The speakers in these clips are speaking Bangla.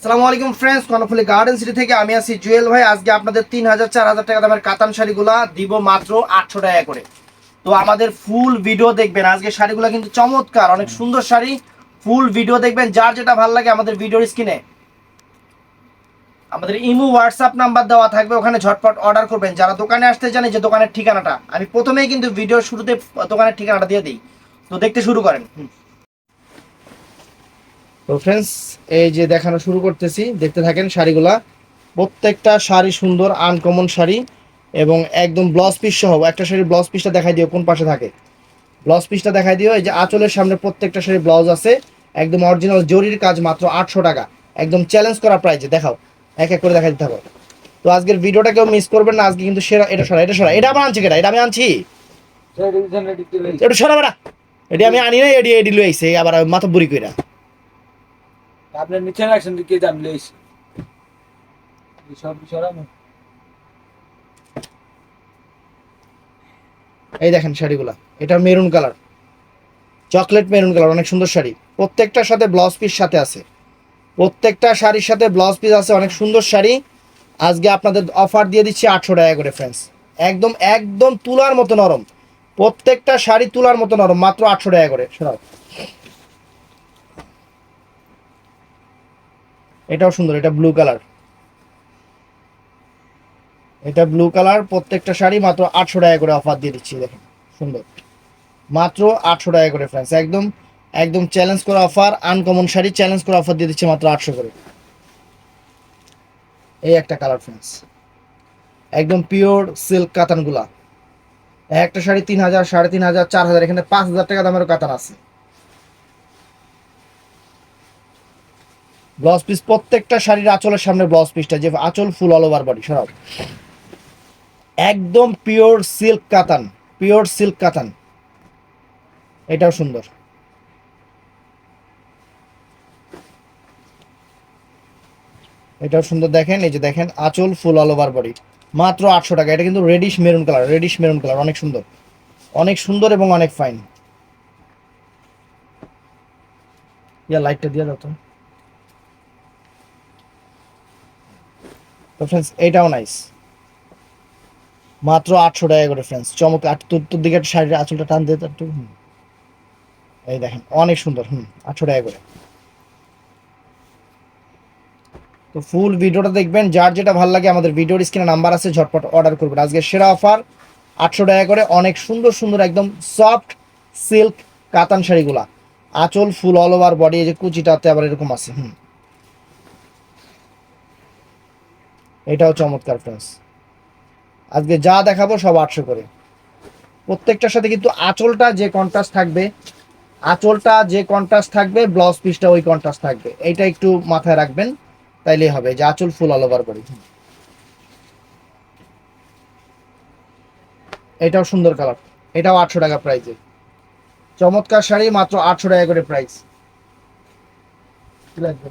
আসসালামু আলাইকুম ফ্রেন্ডস কর্ণফুলি গার্ডেন সিটি থেকে আমি আছি জুয়েল ভাই। আজকে আপনাদের তিন হাজার চার হাজার টাকা দামের কাতান শাড়িগুলা দিব মাত্র আটশো টাকা করে। তো আমাদের ফুল ভিডিও দেখবেন। আজকে শাড়িগুলো কিন্তু চমৎকার, অনেক সুন্দর শাড়ি। ফুল ভিডিও দেখবেন, যার যেটা ভালো লাগে আমাদের ভিডিওর স্ক্রিনে আমাদের ইমু হোয়াটসঅ্যাপ নাম্বার দেওয়া থাকবে, ওখানে ঝটপট অর্ডার করবেন। যারা দোকানে আসতে জানে যে দোকানের ঠিকানাটা, আমি প্রথমেই কিন্তু ভিডিও শুরুতে দোকানের ঠিকানাটা দিয়ে দিই। তো দেখতে শুরু করেন। তো ফ্রেন্ডস এই যে দেখানো শুরু করতেছি দেখতে থাকেন শাড়িগুলা। প্রত্যেকটা শাড়ি সুন্দর আনকমন শাড়ি এবং একদম ব্লাউজ পিস সহ একটা শাড়ি ব্লাউজ পিসটা দেখাই দিও কোন পাশে থাকে। ব্লাউজ পিসটা দেখাই দিও এই যে আঁচলের সামনে প্রত্যেকটা শাড়ি ব্লাউজ আছে একদম অরিজিনাল জরির কাজ মাত্র আটশো টাকা। একদম চ্যালেঞ্জ করা প্রাইজে দেখাও এক এক করে দেখাই দিতে হবে। তো আজকের ভিডিওটা কেউ মিস করবেন না আজকে কিন্তু সেরা এটা সরা এটা সরা এটা আমার আনছি কেটা এটা আমি আনছি। এটা সরা বেড়া। এটি আমি আনি না এডি এডি লই আবার মাথা বুড়ি কইরা। আপনার নিচে রাখছেন কে জানলে সব এই দেখেন শাড়িগুলা। এটা maroon colour. Chocolate maroon colour, অনেক সুন্দর শাড়ি। প্রত্যেকটার সাথে ব্লাউজ পিস সাথে আছে। প্রত্যেকটা শাড়ির সাথে ব্লাউজ পিস আছে, অনেক সুন্দর শাড়ি। আজকে আপনাদের অফার দিয়ে দিচ্ছি আটশো টাকা করে ফ্রেন্ডস একদম একদম তুলার মতো নরম। প্রত্যেকটা শাড়ি তুলার মতো নরম, মাত্র আটশো টাকা করে। এটাও সুন্দর, এটা ব্লু কালার এটা ব্লু কালার প্রত্যেকটা শাড়ি মাত্র আটশো টাকা করে অফার দিয়ে দিচ্ছি, দেখেন, সুন্দর। মাত্র আটশো টাকা করে ফ্রেন্ডস একদম একদম চ্যালেঞ্জ করা অফার আনকমন শাড়ি চ্যালেঞ্জ করে অফার দিয়ে দিচ্ছি মাত্র আটশো করে। এই একটা কালার ফ্রেন্ডস একদম পিওর সিল্ক কাতানগুলা। একটা শাড়ি তিন হাজার, সাড়ে তিন হাজার, চার হাজার, এখানে পাঁচ হাজার টাকা দামেরও কাতান আছে। ব্লাউজ পিস প্রত্যেকটা শাড়ির আঁচলের সামনে ব্লাউজ পিসটা যে আঁচল ফুল অল ওভার বডি সরাও একদম পিওর সিল্ক কাতান পিওর সিল্ক কাতান এটাও সুন্দর। এটাও সুন্দর দেখেন, এই যে দেখেন, আঁচল ফুল অল ওভার বডি মাত্র আটশো টাকা, এটা কিন্তু reddish maroon colour reddish maroon colour অনেক সুন্দর। অনেক সুন্দর এবং অনেক ফাইন ইয়া লাইটটা দিয়ে দাও তো। তো ফ্রেন্ডস এটাও নাইস মাত্র আটশো টাকা করে ফ্রেন্ডস চমক আট দিকে একটা শাড়ির আঁচলটা টান দিয়ে একটু, হুম। এই দেখেন, অনেক সুন্দর, হুম, আটশো টাকা করে। তো ফুল ভিডিওটা দেখবেন, যার যেটা ভালো লাগে আমাদের ভিডিওর স্ক্রিনে নাম্বার আছে, ঝটপট অর্ডার করবেন। আজকে সেরা অফার আটশো টাকা করে, অনেক সুন্দর সুন্দর, একদম সফট সিল্ক কাতান শাড়িগুলা। আঁচল ফুল অল ওভার বডি এই যে কুচিটাতে আবার এরকম আছে, হুম। এটাও চমৎকার ফ্রেন্ডস। আজকে যা দেখাবো সব আটশো করে। প্রত্যেকটার সাথে কিন্তু আঁচলটা যে কন্ট্রাস্ট থাকবে, আঁচলটা যে কন্ট্রাস্ট থাকবে ব্লাউজ পিসটা ওই কন্ট্রাস্ট থাকবে। এইটা একটু মাথায় রাখবেন, তাইলেই হবে। যে আঁচল ফুল অল ওভার করি। এটাও সুন্দর কালার এটাও আটশো টাকা প্রাইসে চমৎকার শাড়ি, মাত্র আটশো টাকা করে প্রাইস লাগবে?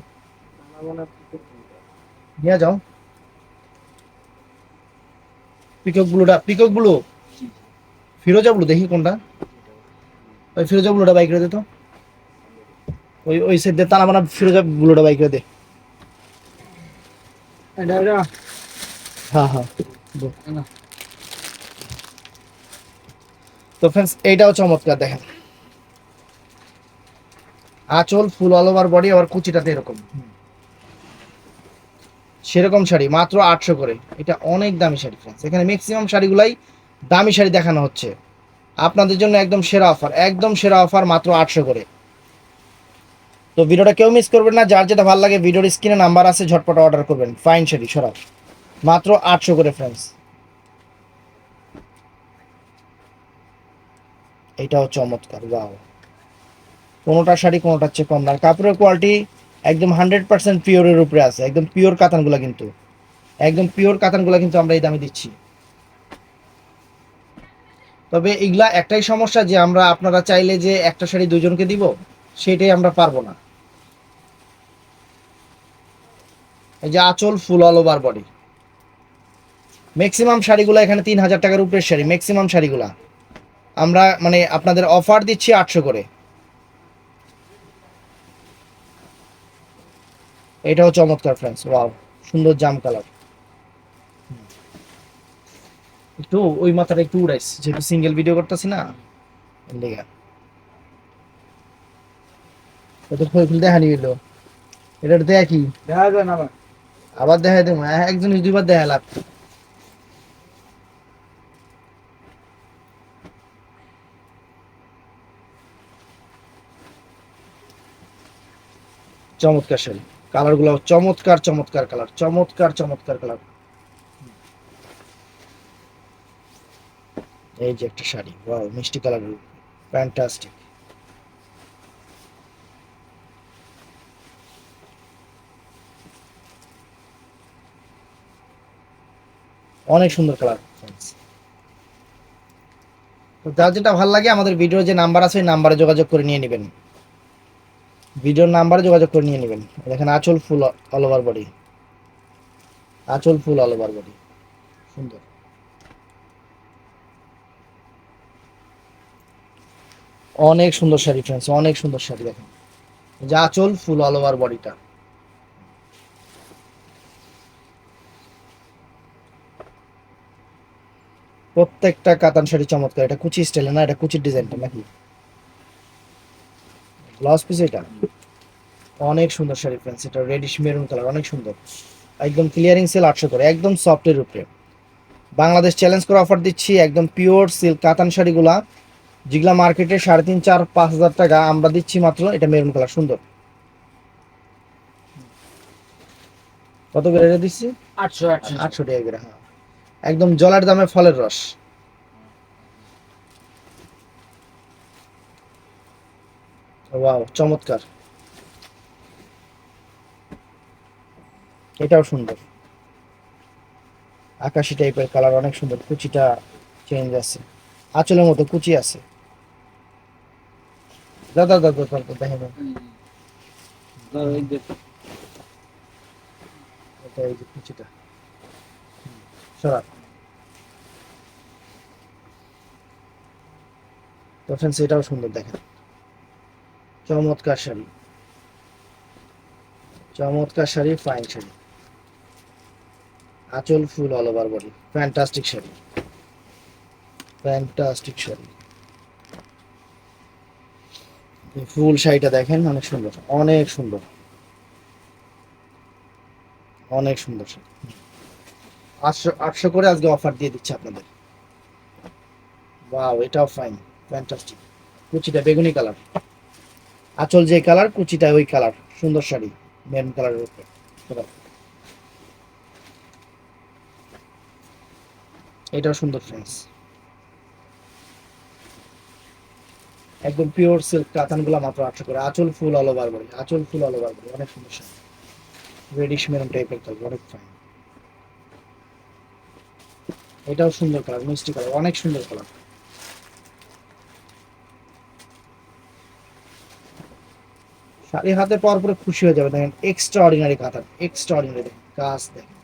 নিয়ে যাও। পিকক ব্লুটা পিকক ব্লু ফিরোজা ব্লু দেখি কোনটা। ওই ফিরোজা ব্লুটা বাইক রে দে তো। ওই ওই সাইড দিয়ে তানা বানা ফিরোজা ব্লুটা বাইক রে দে হ্যাঁ হ্যাঁ তো ফ্রেন্ডস এইটাও চমৎকার দেখেন। আঁচল ফুল অল ওভার বডি আবার কুচিটাতে এরকম। সেরকম শাড়ি, মাত্র আটশো করে। এটা অনেক দামি শাড়ি ফ্রেন্ডস এখানে ম্যাক্সিমাম শাড়িগুলাই দামি শাড়ি দেখানো হচ্ছে। আপনাদের জন্য একদম সেরা অফার একদম সেরা অফার মাত্র আটশো করে। তো ভিডিওটা কেউ মিস করবেন না, যার যেটা ভালো লাগে ভিডিওর স্ক্রিনে নাম্বার আছে, ঝটপট অর্ডার করবেন। ফাইন শাড়ি, সরাও। মাত্র আটশো করে ফ্রেন্ডস এটাও চমৎকার বাও কোনোটা শাড়ি, কোনোটার চেয়ে কম না। কাপড়ের কোয়ালিটি একদম হান্ড্রেড পার্সেন্ট পিওরের উপরে আছে, একদম পিওর কাতানগুলো কিন্তু। একদম পিওর কাতানগুলো কিন্তু আমরা এই দামে দিচ্ছি। তবে এগুলা একটাই সমস্যা যে আমরা আপনারা চাইলে যে একটা শাড়ি দুজনকে দিব, সেটাই আমরা পারব না। এই যে আঁচল full all over body maximum শাড়িগুলো এখানে তিন হাজার টাকার উপরের শাড়ি ম্যাক্সিমাম শাড়িগুলা। আমরা মানে আপনাদের অফার দিচ্ছি আটশো করে। এটাও চমৎকার ফ্রেন্ডস ওয়াও সুন্দর জাম কালার একটু ওই মাথাটা একটু উড়াইস যেহেতু সিঙ্গেল ভিডিও করতেছি না। লেগা কত ফুল ফুল দেখা নিল এটা দেখা কি? দেখা যায় না আবার। আবার দেখা দেবো। একজন দুইবার দেখা লাভ। চমৎকার শাড়ি কালারগুলো চমৎকার চমৎকার কালার, চমৎকার চমৎকার কালার। এই যে একটা শাড়ি ওয়াও মিষ্টি কালার ফ্যান্টাস্টিক অনেক সুন্দর কালার তো যার যেটা ভালো লাগে, আমাদের ভিডিওর যে নাম্বার আছে, ওই নাম্বারে যোগাযোগ করে নিয়ে নেবেন। ভিডিওর নাম্বারে যোগাযোগ করে নিয়ে নেবেন। দেখেন আঁচল ফুল অল ওভার বডি আঁচল ফুল অল ওভার বডি সুন্দর। অনেক সুন্দর শাড়ি ফ্রেন্ডস অনেক সুন্দর শাড়ি দেখেন। যে আঁচল ফুল অল ওভার বডিটা প্রত্যেকটা কাতান শাড়ি চমৎকার। এটা কুচি স্টাইলে না, এটা কুচির ডিজাইনটা নাকি? ব্লাউজ পিস এটা? অনেক সুন্দর শাড়ি ফ্রেন্ডস এটা রেডিশ মেরুন কালার অনেক সুন্দর। একদম ক্লিয়ারিং সেল আটশো করে একদম সফটের উপরে। বাংলাদেশ চ্যালেঞ্জ করে অফার দিচ্ছি একদম পিওর সিল্ক কাতান শাড়িগুলা। যেগুলা মার্কেটে সাড়ে তিন চার পাঁচ হাজার টাকা আমরা দিচ্ছি মাত্র এটা মেরুন কালার সুন্দর। কত করে দিচ্ছি? আটশো আটশো। আটশো টাকা করে হ্যাঁ। একদম জলের দামে ফলের রস। ওয়াও চমৎকার। এটাও সুন্দর। আকাশি টাইপের কালার অনেক সুন্দর। কুচিটা চেঞ্জ আছে। আঁচলের মতো কুচি আছে। দাদা দাদা দাদা দেখেন এটা এই যে কুচিটা। হুম, সরা তো ফ্রেন্ডস এটাও সুন্দর দেখেন। চমৎকার শাড়ি। চমৎকার শাড়ি ফাইন শাড়ি। আঁচল full all over body fantastic sari. Fantastic শাড়ি। ফুল শাড়িটা দেখেন, অনেক সুন্দর। অনেক সুন্দর। অনেক সুন্দর শাড়ি। আটশো আটশো করে আজকে অফার দিয়ে দিচ্ছে আপনাদের। ওয়াও এটাও ফাইন ফ্যান্টাস্টিক কুচিটা বেগুনি কালার আঁচল যে কালার, কুচিটা ওই কালার, সুন্দর শাড়ি মেরুন কালারের উপরে। এটাও। সুন্দর ফ্রেন্ডস একদম পিওর সিল্ক কাতানগুলো মাত্র আটশো করে। আঁচল ফুল অল ওভার বডি আঁচল ফুল অল ওভার বডি অনেক সুন্দর শাড়ি। রেডিশ মেরুন টাইপের কালার, অনেক ফাইন এটাও সুন্দর কালার, মিষ্টি কালার, অনেক সুন্দর কালার। শাড়ি হাতে পাওয়ার পরে খুশি হয়ে যাবে। দেখেন এক্সট্রা অর্ডিনারি কাতার এক্সট্রা অর্ডিনারি কাজ দেখেন,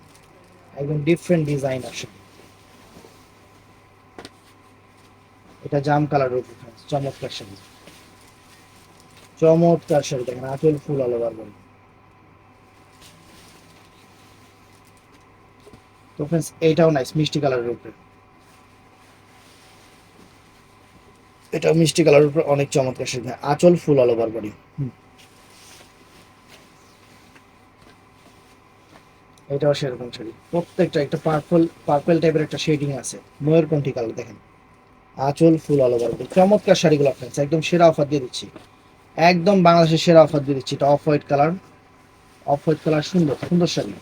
একদম ডিফারেন্ট ডিজাইন আসে এটা জাম কালার উপর চমৎকার শাড়ি। চমৎকার শাড়ি, দেখেন, আঁচল ফুল অল ওভার বডি তো ফ্রেন্ডস এটাও নাইস মিষ্টি কালারের উপরে। এটাও মিষ্টি কালারের উপর, অনেক চমৎকার শাড়ি আঁচল ফুল অল ওভার বডি এটাও সেরকম শাড়ি প্রত্যেকটা একটা পার্পল পার্পল টাইপের একটা শেডিং আছে। ময়ূরকণ্ঠী কালার দেখেন। আঁচল ফুল অল ওভার চমৎকার শাড়িগুলো ফ্রেন্ডস একদম সেরা অফার দিয়ে দিচ্ছি। একদম বাংলাদেশের সেরা অফার দিয়ে দিচ্ছি। এটা off white colour off white colour সুন্দর সুন্দর শাড়ি।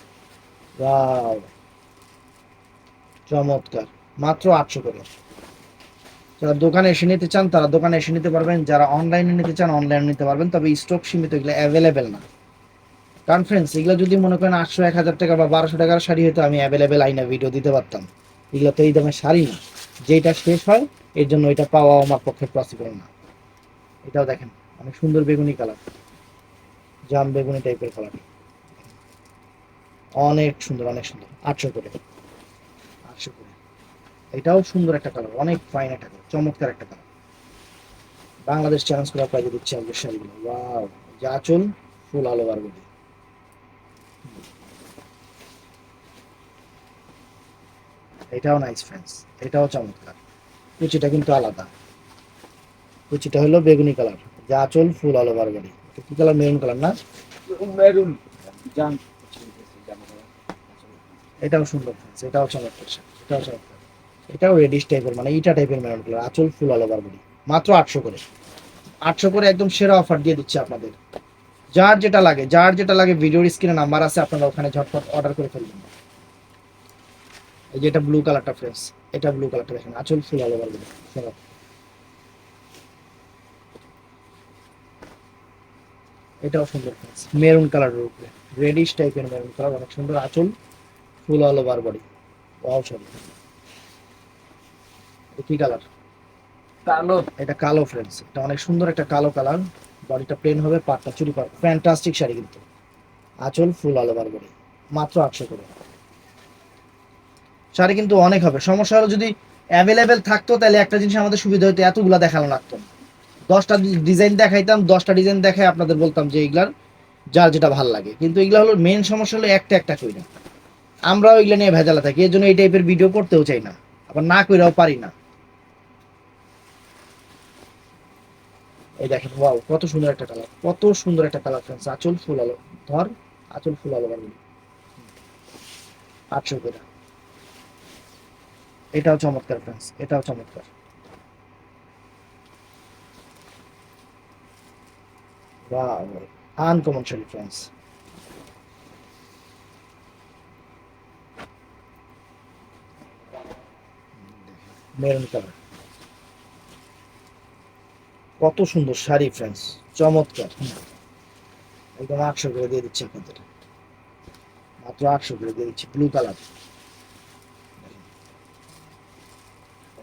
চমৎকার। মাত্র আটশো করে যারা দোকানে এসে নিতে চান, তারা দোকানে এসে নিতে পারবেন। যারা অনলাইনে নিতে চান অনলাইনে নিতে পারবেন। তবে স্টক সীমিত এগুলো অ্যাভেলেবেল না। কনফারেন্স এগুলো যদি মনে করেন আটশো, এক হাজার টাকা বা বারোশো টাকার শাড়ি হতো আমি অ্যাভেলেবেল আইনা ভিডিও দিতে পারতাম। এগুলো তো এই দামের শাড়ি না। যেটা শেষ হয়, এর জন্য এটা পাওয়া আমার পক্ষে পসিবল না। এটাও দেখেন, অনেক সুন্দর বেগুনি কালার জাম বেগুনি টাইপের কালার অনেক সুন্দর অনেক সুন্দর। আটশো করে। আটশো করে। এটাও সুন্দর একটা কালার অনেক ফাইন একটা কালার চমৎকার একটা কালার বাংলাদেশ চ্যালেঞ্জ করা প্রাইজে দিচ্ছে আমাদের শাড়িগুলো। যে আঁচল ফুল আলো বার বডি এটাও নাইস ফ্রেন্ডস এটাও চমৎকার। কুচিটা কিন্তু আলাদা। কুচিটা হলো বেগুনি কালার যা আঁচল ফুল অল ওভার বডি কি কালার মেরুন কালার না? মেরুন এটাও সুন্দর ফ্রেন্ডস এটাও চমৎকার এটাও চমৎকার। এটাও রেডিশ টাইপের মানে ইটা টাইপের মেরুন কালার আঁচল ফুল অল ওভার বডি মাত্র আটশো করে। আটশো করে একদম সেরা অফার দিয়ে দিচ্ছে আপনাদের। যার যেটা লাগে যার যেটা লাগে ভিডিওর স্ক্রিনে নাম্বার আছে আপনারা ওখানে ঝটপট অর্ডার করে ফেলবেন। এই যে এটা ব্লু কালারটা এটা ব্লু কালারটা দেখেন আঁচল ফুল এটাও সুন্দর মেরুন কালারের উপরে রেডিশ টাইপের মেরুন কালার অনেক সুন্দর আঁচল full all over body wow sorry কি কালার কালো। এটা কালো ফ্রেন্ডস এটা অনেক সুন্দর একটা কালো কালার বডিটা প্লেন হবে পাটটা চুরি পার ফ্যান্টাস্টিক শাড়ি কিন্তু। আঁচল ফুল অল ওভার বডি মাত্র আটশো করে। শাড়ি কিন্তু অনেক হবে। সমস্যা হলো যদি অ্যাভেলেবেল থাকতো, তাহলে একটা জিনিস আমাদের সুবিধা হতো এতগুলা দেখানো লাগতো। দশটা ডিজাইন দেখাইতাম, দশটা ডিজাইন দেখাই আপনাদের বলতাম যে এগুলার যার যেটা ভালো লাগে। কিন্তু এগুলা হলো মেন সমস্যা হলো একটা একটা করি না আমরাও এগুলো নিয়ে ভেজালা থাকি, এর জন্য এই টাইপের ভিডিও করতেও চাই না। আবার না কইরাও পারি না। এই দেখেন ওয়াও কত সুন্দর একটা কালার কত সুন্দর একটা কালার ফ্রেন্ডস আচল ফুল আলো ধর, আচল ফুল আলো আটশো করে এটাও চমৎকার ফ্রেন্ডস এটাও চমৎকার। আনকমন শাড়ি ফ্রেন্ডস মেরুন কালার কত সুন্দর শাড়ি ফ্রেন্ডস চমৎকার। একদম আটশো করে দিয়ে দিচ্ছি আপনাদের। মাত্র আটশো করে দিয়ে দিচ্ছি ব্লু কালার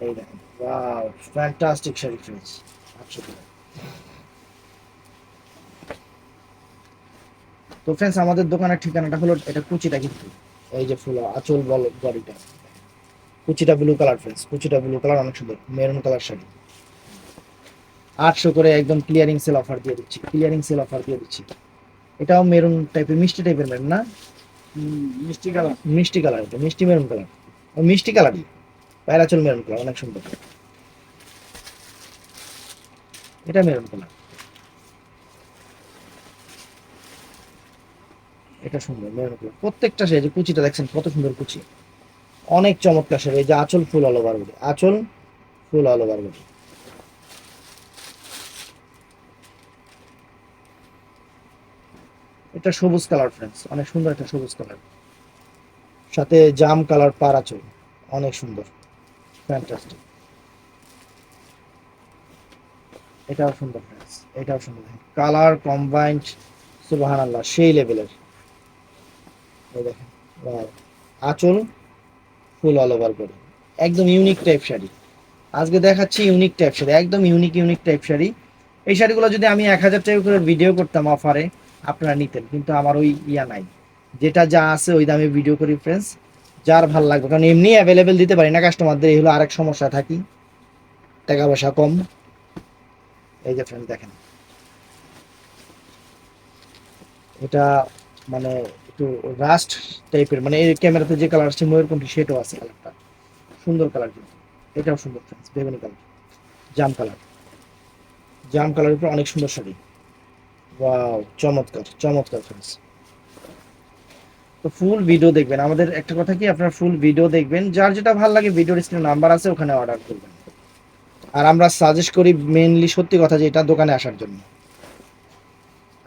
এই দেখেন। ওয়াও ফ্যান্টাস্টিক শাড়ি আটশো করে তো ফ্রেন্ডস আমাদের দোকানের ঠিকানাটা হলো এটা কুচিটা কিন্তু। এই যে ফুল আঁচল বল বডিটা। কুচিটা ব্লু কালার ফ্রেন্ডস কুচিটা ব্লু কালার অনেক সুন্দর। মেরুন কালার শাড়ি। আটশো করে একদম ক্লিয়ারিং সেল অফার দিয়ে দিচ্ছি। ক্লিয়ারিং সেল অফার দিয়ে দিচ্ছি। এটাও মেরুন টাইপের মিষ্টি টাইপের মেরুন না? মিষ্টি কালার মিষ্টি কালার এটা মিষ্টি মেরুন কালার ও মিষ্টি কালারই প্যারাচল মেরুন কালার অনেক সুন্দর। এটা মেরুন কালার এটা সুন্দর, মেরুন কালার প্রত্যেকটা সে যে কুচিটা দেখছেন, কত সুন্দর কুচি। অনেক চমৎকার সে, এই যে আঁচল ফুল অল ওভার বডি আঁচল ফুল অল ওভার বডি এটা সবুজ কালার ফ্রেন্ডস অনেক সুন্দর একটা সবুজ কালার। সাথে জাম কালার পারাচল অনেক সুন্দর। ফ্যান্টাস্টিক এটাও সুন্দর ফ্রেন্ডস এটাও সুন্দর কালার কম্বাইন্ড সুবাহান আল্লাহ সেই লেভেলের এই আঁচল ফুল অল ওভার করে একদম ইউনিক টাইপ শাড়ি। আজকে দেখাচ্ছি ইউনিক টাইপ শাড়ি, একদম ইউনিক ইউনিক টাইপ শাড়ি। এই শাড়িগুলো যদি আমি এক হাজার টাকা করে ভিডিও করতাম অফারে আপনারা নিতেন। কিন্তু আমার ওই ইয়া নাই। যেটা যা আছে ওই দামে ভিডিও করি ফ্রেন্ডস যার ভালো লাগবে। কারণ এমনি অ্যাভেলেবেল দিতে পারি না কাস্টমারদের এই হলো আরেক সমস্যা, থাকি। টাকা পয়সা কম। এই যে ফ্রেন্ড দেখেন। এটা মানে একটু রাস্ট টাইপের মানে এই ক্যামেরাতে যে কালার আসছে ময়ূরকণ্ঠী সেটাও আছে কালারটা সুন্দর কালার কিন্তু। এটাও সুন্দর ফ্রেন্ডস বেগুনি কালার জাম কালার জাম কালারের উপর অনেক সুন্দর শাড়ি। ওয়াও চমৎকার চমৎকার ফ্রেন্ডস তো ফুল ভিডিও দেখবেন। আমাদের একটা কথা কি, আপনার ফুল ভিডিও দেখবেন। যার যেটা ভালো লাগে ভিডিওর স্ক্রিনে নাম্বার আছে, ওখানে অর্ডার করবেন। আর আমরা সাজেস্ট করি মেইনলি সত্যি কথা যে এটা দোকানে আসার জন্য।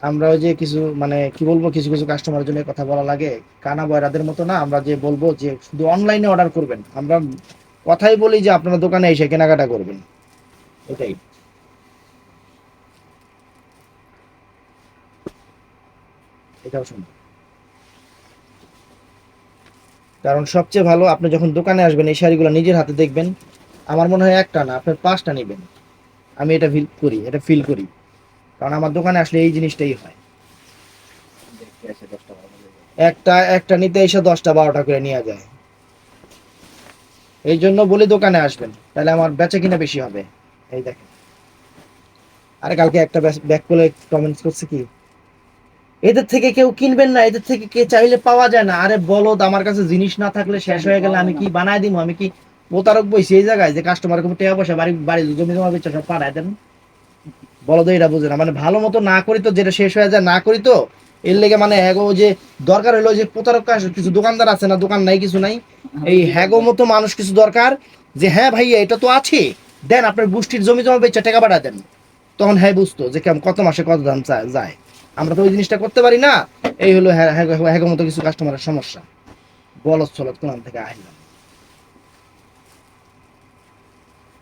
আমরা ওই যে কিছু মানে কি বলব, কিছু কিছু কাস্টমারের জন্য কথা বলা লাগে। কানা বয়রাদের মতো না, আমরা যে বলব যে শুধু অনলাইনে অর্ডার করবেন। আমরা কথাই বলি যে আপনারা দোকানে এসে কেনাকাটা করবেন। এটাই। এটাও সুন্দর। কারণ সবচেয়ে ভালো আপনি যখন দোকানে আসবেন, এই শাড়িগুলো নিজের হাতে দেখবেন, আমার মনে হয় একটা না আপনার পাঁচটা নেবেন। আমি এটা ফিল করি, এটা ফিল করি। কারণ আমার দোকানে আসলে এই জিনিসটাই হয়। একটা একটা নিতে এসে দশটা, বারোটা করে নিয়ে যায়। এই জন্য বলি দোকানে আসবেন, তাহলে আমার বেচা কিনা বেশি হবে। এই দেখেন। আরে কালকে একটা ব্যাক করে কমেন্টস করছে কি? এদের থেকে কেউ কিনবেন না, এদের থেকে কে চাইলে পাওয়া যায় না। আরে বলদ, আমার কাছে জিনিস না থাকলে শেষ হয়ে গেলে আমি কি বানায় দিব আমি কি প্রতারক বইছি এই জায়গায় যে কাস্টমার কোনো টাকা পয়সা, বাড়ি বাড়ি জমি জমা বেচা সব পাঠায় দেন? বলদ এটা বুঝে না। মানে ভালো মতো না করি তো, যেটা শেষ হয়ে যায় না করি তো, এর লেগে মানে হ্যাগো যে দরকার হলো যে প্রতারক কিছু দোকানদার আছে না, দোকান নাই, কিছু নাই, এই হ্যাগো মতো মানুষ কিছু দরকার যে হ্যাঁ ভাইয়া, এটা তো আছে, দেন আপনার গোষ্ঠীর জমি জমা বেচা টাকা বাড়া দেন। তখন হ্যাঁ বুঝতো যে কেমন, কত মাসে কত দাম যায়। আমরা তো ওই জিনিসটা করতে পারি না। এই হলো হ্যাঁ হ্যাঁ হ্যাগো মতো কিছু কাস্টমারের সমস্যা। বলদ চলত কোন থেকে আসলাম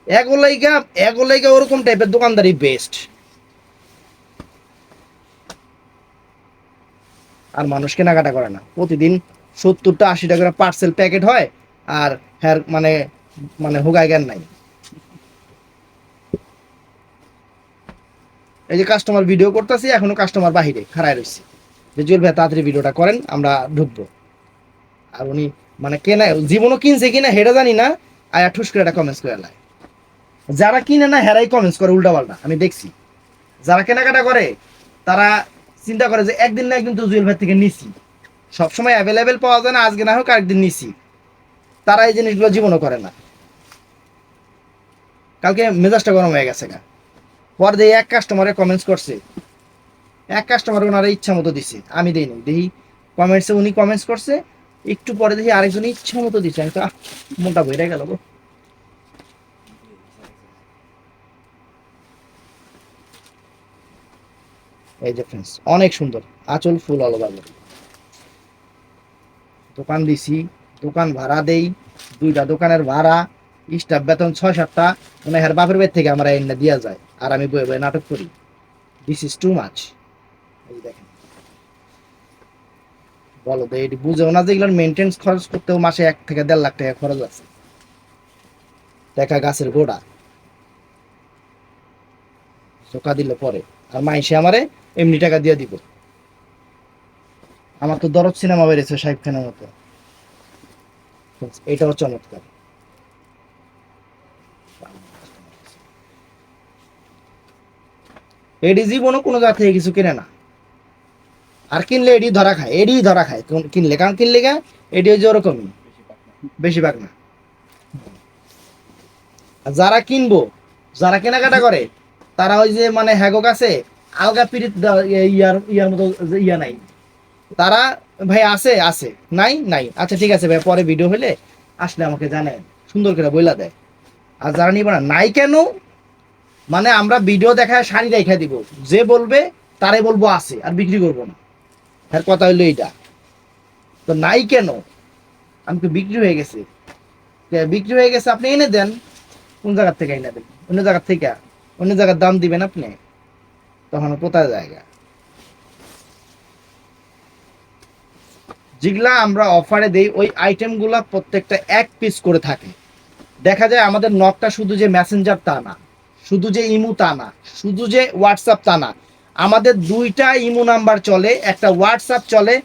এগোলাইগা এগোলাইগা ওরকম টাইপের দোকানদারি বেস্ট আর মানুষ কেনাকাটা করে না। প্রতিদিন সত্তরটা আশি টাকা পার্সেল প্যাকেট হয়, আর হ্যার মানে মানে হুগায় জ্ঞান নাই। এই যে কাস্টমার ভিডিও করতেছি, এখনও কাস্টমার বাহিরে খাড়ায় রয়েছে যে জুয়েল ভাই, তাড়াতাড়ি ভিডিওটা করেন, আমরা ঢুকবো। আর উনি মানে কেনা, জীবনও কিনছে কিনা হেটা জানি না, আয়া ঠুস করে একটা কমেন্টস করে লাই যারা কিনে না, হেরাই কমেন্টস করে উল্টাপাল্টা আমি দেখছি। যারা কেনাকাটা করে, তারা চিন্তা করে যে একদিন না একদিন তো জুয়েল ভাই থেকে নিছি। সবসময় অ্যাভেলেবেল পাওয়া যায় না, আজকে না হোক আরেকদিন নিছি। তারা এই জিনিসগুলো জীবনও করে না। কালকে মেজাজটা গরম হয়ে গেছে গা। পরে দেখি এক কাস্টমারে কমেন্টস করছে। এক কাস্টমার ওনারা ইচ্ছা মতো দিছে, আমি দিইনি দেখি কমেন্টসে উনি কমেন্টস করছে, একটু পরে দেখি আরেকজন ইচ্ছা মতো দিচ্ছে আমি তো মনটা বইরে গেল গো। এই যে ফ্রেন্ডস অনেক সুন্দর। আঁচল ফুল ওভার দোকান দিছি, দোকান ভাড়া দেই, দুইটা দোকানের ভাড়া স্টাফ বেতন ছয় সাতটা মানে হের বাপের বের থেকে আমরা এনে দিয়া যায়। আর আমি বয়ে বয়ে নাটক করি। দিস ইজ টু মাছ বলো তো, এটি বুঝেও না যে এগুলোর মেনটেন্স খরচ করতেও মাসে এক থেকে দেড় লাখ টাকা খরচ আছে। দেখা গাছের গোড়া। চোকা দিলে পরে। আর মাইসে আমারে এমনি টাকা দিয়ে দিব। আমার তো দরদ সিনেমা বেরিয়েছে সাহেব খানের মতো। এটাও চমৎকার। এডি জীবনও কোনো জায়গা থেকে কিছু কিনে না। আর কিনলে এডি ধরা খায় এডি ধরা খায়। কিনলে, কারণ কিনলে গা এডি হচ্ছে ওরকমই, বেশিরভাগ না। যারা কিনবো, যারা কেনাকাটা করে, তারা ওই যে মানে হ্যাগো কাছে আলগা পিড়িত ইয়ে- ইয়ার ইয়ার মতো ইয়া নাই। তারা, ভাই, আছে আছে। নাই নাই। আচ্ছা ঠিক আছে ভাই, পরে ভিডিও হলে আসলে আমাকে জানেন সুন্দর করে বইলা দেয়। আর যারা নিবে না, নাই কেন? মানে আমরা ভিডিও দেখায় শাড়ি রেখে দিব। যে বলবে তারাই বলব আছে, আর বিক্রি করব না। এর কথা হইল এইটা। তো নাই কেন? আমি তো বিক্রি হয়ে গেছে। বিক্রি হয়ে গেছে, আপনি এনে দেন। কোন জায়গার থেকে এনে দেন অন্য জায়গার থেকে? অন্য জায়গার দাম দিবেন আপনি? তখন কোথায় জায়গা। যেগুলা আমরা অফারে দেই, ওই আইটেমগুলা প্রত্যেকটা এক পিস করে থাকে। দেখা যায় আমাদের নকটা শুধু যে মেসেঞ্জার তা না। শুধু যে ইমু তা না, শুধু যে হোয়াটসঅ্যাপ তা না, আমাদের দুইটা ইমু নাম্বার চলে, একটা হোয়াটসঅ্যাপ চলে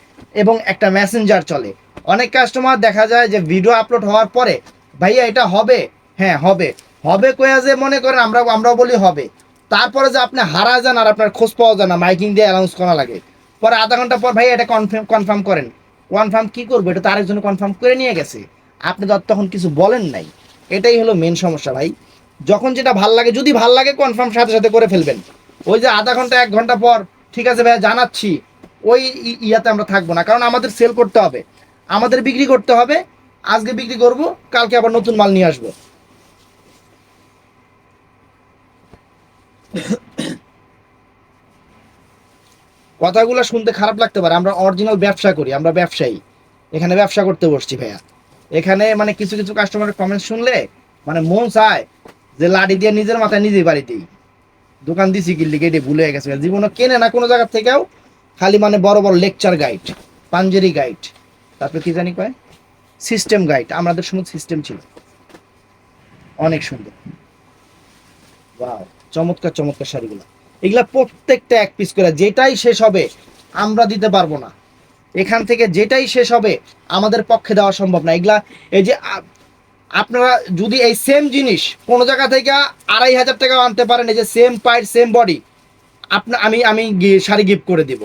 এবং একটা মেসেঞ্জার চলে। অনেক কাস্টমার দেখা যায় যে ভিডিও আপলোড হওয়ার পরে, ভাইয়া, এটা হবে? হ্যাঁ হবে। হবে কয়া যে মনে করেন আমরা আমরাও বলি হবে। তারপরে যে আপনি হারা যান আর আপনার খোঁজ পাওয়া যায় না, মাইকিং দিয়ে অ্যানাউন্স করা লাগে। পরে আধা ঘণ্টা পর ভাই এটা কনফার্ম কনফার্ম করেন। কনফার্ম কি করব? এটা তো আরেকজন কনফার্ম করে নিয়ে গেছে। আপনি তো তখন কিছু বলেন নাই। এটাই হলো মেন সমস্যা ভাই। যখন যেটা ভালো লাগে, যদি ভালো লাগে কনফার্ম সাথে সাথে করে ফেলবেন। ওই যে আধা ঘণ্টা, এক ঘণ্টা পর, ঠিক আছে ভাইয়া, জানাচ্ছি, ওই ইয়াতে আমরা থাকব না। কারণ আমাদের সেল করতে হবে। আমাদের বিক্রি করতে হবে। আজকে বিক্রি করব, কালকে আবার নতুন মাল নিয়ে আসব। কথাগুলো শুনতে খারাপ লাগতে পারে। আমরা অরিজিনাল ব্যবসা করি, আমরা ব্যবসায়ী। এখানে ব্যবসা করতে বসছি ভাইয়া। এখানে মানে কিছু কিছু কাস্টমারের কমেন্ট শুনলে মানে মন চায় যে লাডি দিয়ে নিজের মাথায় নিজেই বাড়ি দিই। দোকান দিছি কিনলি কেটে ভুলে গেছে। জীবনে কেনে না কোনো জায়গা থেকেও, খালি মানে বড় বড় লেকচার গাইড পাঞ্জেরি গাইড তারপরে কি জানি কয়? সিস্টেম গাইড আমাদের সময় সিস্টেম ছিল। অনেক সুন্দর। ওয়াও চমৎকার চমৎকার শাড়িগুলো। এগুলা প্রত্যেকটা এক পিস করে, যেটাই শেষ হবে, আমরা দিতে পারব না। এখান থেকে যেটাই শেষ হবে, আমাদের পক্ষে দেওয়া সম্ভব না। এগুলা, এই যে আপনারা যদি এই সেম জিনিস কোনো জায়গা থেকে আড়াই হাজার টাকা আনতে পারেন, এই যে সেম পায়ের সেম বডি আপনা আমি আমি শাড়ি গিফট করে দিব।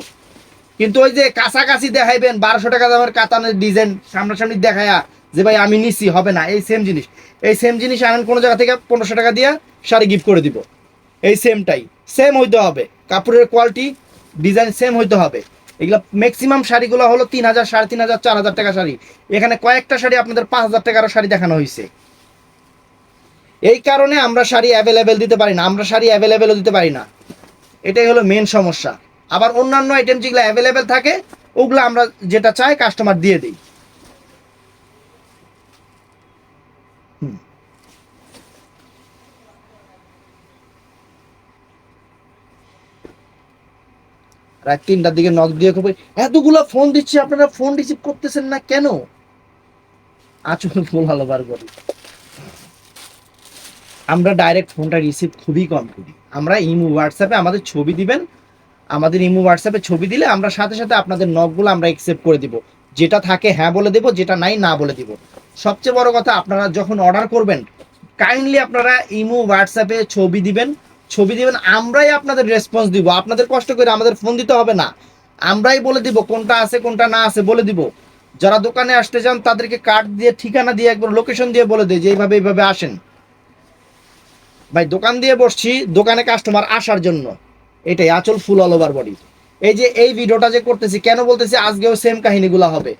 কিন্তু ওই যে কাছাকাছি দেখাইবেন, বারোশো টাকা দামের কাতানের ডিজাইন সামনাসামনি দেখায়া যে ভাই আমি নিছি, হবে না, এই সেম জিনিস। এই সেম জিনিস আনেন কোনো জায়গা থেকে পনেরোশো টাকা দিয়ে শাড়ি গিফট করে দিব। এই সেমটাই সেম হইতে হবে। কাপড়ের কোয়ালিটি ডিজাইন সেম হইতে হবে। এগুলো ম্যাক্সিমাম শাড়িগুলো হলো তিন হাজার, সাড়ে তিন হাজার, চার হাজার টাকা শাড়ি। এখানে কয়েকটা শাড়ি আপনাদের পাঁচ হাজার টাকারও শাড়ি দেখানো হয়েছে। এই কারণে আমরা শাড়ি অ্যাভেলেবেল দিতে পারি না, আমরা শাড়ি অ্যাভেলেবেলও দিতে পারি না। এটাই হলো মেন সমস্যা। আবার অন্যান্য আইটেম যেগুলো অ্যাভেলেবেল থাকে, ওগুলো আমরা যেটা চাই কাস্টমার দিয়ে দিই। রাত তিনটার দিকে নক দিয়ে খুব এতগুলো ফোন দিচ্ছি, আপনারা ফোন রিসিভ করতেছেন না কেন? আচরণ ফুল ভালো বার করি আমরা ডাইরেক্ট ফোনটা রিসিভ খুবই কম করি। আমরা ইমো হোয়াটসঅ্যাপে আমাদের ছবি দিবেন। আমাদের ইমো হোয়াটসঅ্যাপে ছবি দিলে আমরা সাথে সাথে আপনাদের নখগুলো আমরা অ্যাকসেপ্ট করে দিব। যেটা থাকে হ্যাঁ বলে দেব, যেটা নাই না বলে দিব। সবচেয়ে বড় কথা, আপনারা যখন অর্ডার করবেন কাইন্ডলি আপনারা ইমো হোয়াটসঅ্যাপে ছবি দিবেন। ছবি দিবেন, আমরাই আপনাদের রেসপন্স দিব। আপনাদের কষ্ট করে আমাদের ফোন দিতে হবে না। আমরাই বলে দিব কোনটা আছে, কোনটা না আছে, বলে দিব। যারা দোকানে আসতে চান, তাদেরকে কার্ড দিয়ে, ঠিকানা দিয়ে, একবার লোকেশন দিয়ে বলে দেয় যে এইভাবে এইভাবে আসেন। ভাই, দোকান দিয়ে বসছি, দোকানে কাস্টমার আসার জন্য। এটাই, আচল ফুল অল ওভার বডি এই যে, এই ভিডিওটা যে করতেছি, কেন বলতেছি, আজকেও সেম কাহিনীগুলো হবে।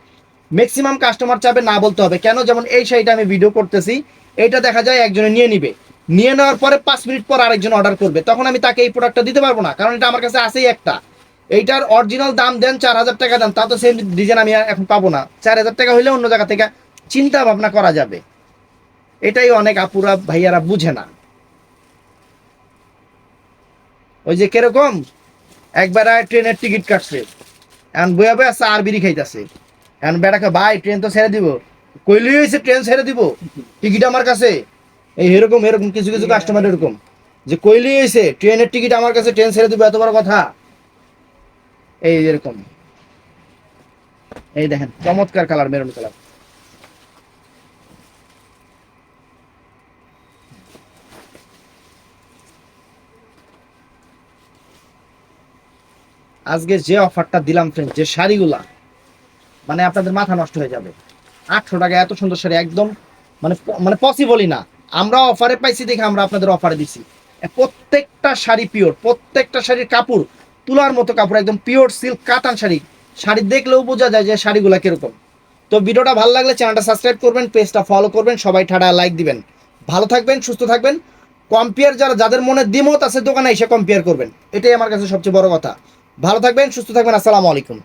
ম্যাক্সিমাম কাস্টমার চাবে না বলতে হবে। কেন? যেমন এই শাড়িটা আমি ভিডিও করতেছি এটা দেখা যায় একজনে নিয়ে নিবে। নিয়ে নেওয়ার পরে পাঁচ মিনিট পর আরেকজন অর্ডার করবে। তখন আমি তাকে এই প্রোডাক্টটা দিতে পারব না, কারণ এটা আমার কাছে আছেই একটা। এইটার অরিজিনাল দাম দেন চার হাজার টাকা দেন তা তো সেম ডিজাইন আমি এখন পাবো না। চার হাজার টাকা হইলে অন্য জায়গা থেকে চিন্তা ভাবনা করা যাবে। এটাই অনেক আপুরা, ভাইয়ারা বুঝে না। ওই যে কীরকম? একবার ট্রেনের টিকিট কাটছে। এখন বইয়া বইয়া চা আর বিড়ি খাইতেছে। এখন বেটাকে, ভাই ট্রেন তো ছেড়ে দিব। কইলি হয়েছে ট্রেন ছেড়ে দিব। টিকিট আমার কাছে। এই এরকম এরকম, কিছু কিছু কাস্টমার এরকম। যে কইলি হয়েছে ট্রেনের টিকিট আমার কাছে, ট্রেন ছেড়ে দিব, এত বড় কথা। এই এরকম। এই দেখেন, চমৎকার কালার মেরুন কালার আজকে যে অফারটা দিলাম ফ্রেন্ড যে শাড়িগুলা মানে আপনাদের মাথা নষ্ট হয়ে যাবে। আটশো টাকা এত সুন্দর শাড়ি, একদম মানে মানে পসিবলই না। আমরা অফারে পাইছি দেখে আমরা আপনাদের অফারে এ প্রত্যেকটা শাড়ি পিওর প্রত্যেকটা শাড়ির কাপড়, তুলার মতো কাপড়, একদম পিওর সিল্ক কাতান শাড়ি। শাড়ি দেখলেও বোঝা যায় যে শাড়িগুলা কীরকম। তো ভিডিওটা ভালো লাগলে চ্যানেলটা সাবস্ক্রাইব করবেন পেজটা ফলো করবেন, সবাই ঠাডা লাইক দিবেন। ভালো থাকবেন, সুস্থ থাকবেন। কম্পেয়ার যারা, যাদের মনে দ্বিমত আছে দোকানে এসে কম্পেয়ার করবেন। এটাই আমার কাছে সবচেয়ে বড় কথা। ভালো থাকবেন, সুস্থ থাকবেন, আসসালামু আলাইকুম।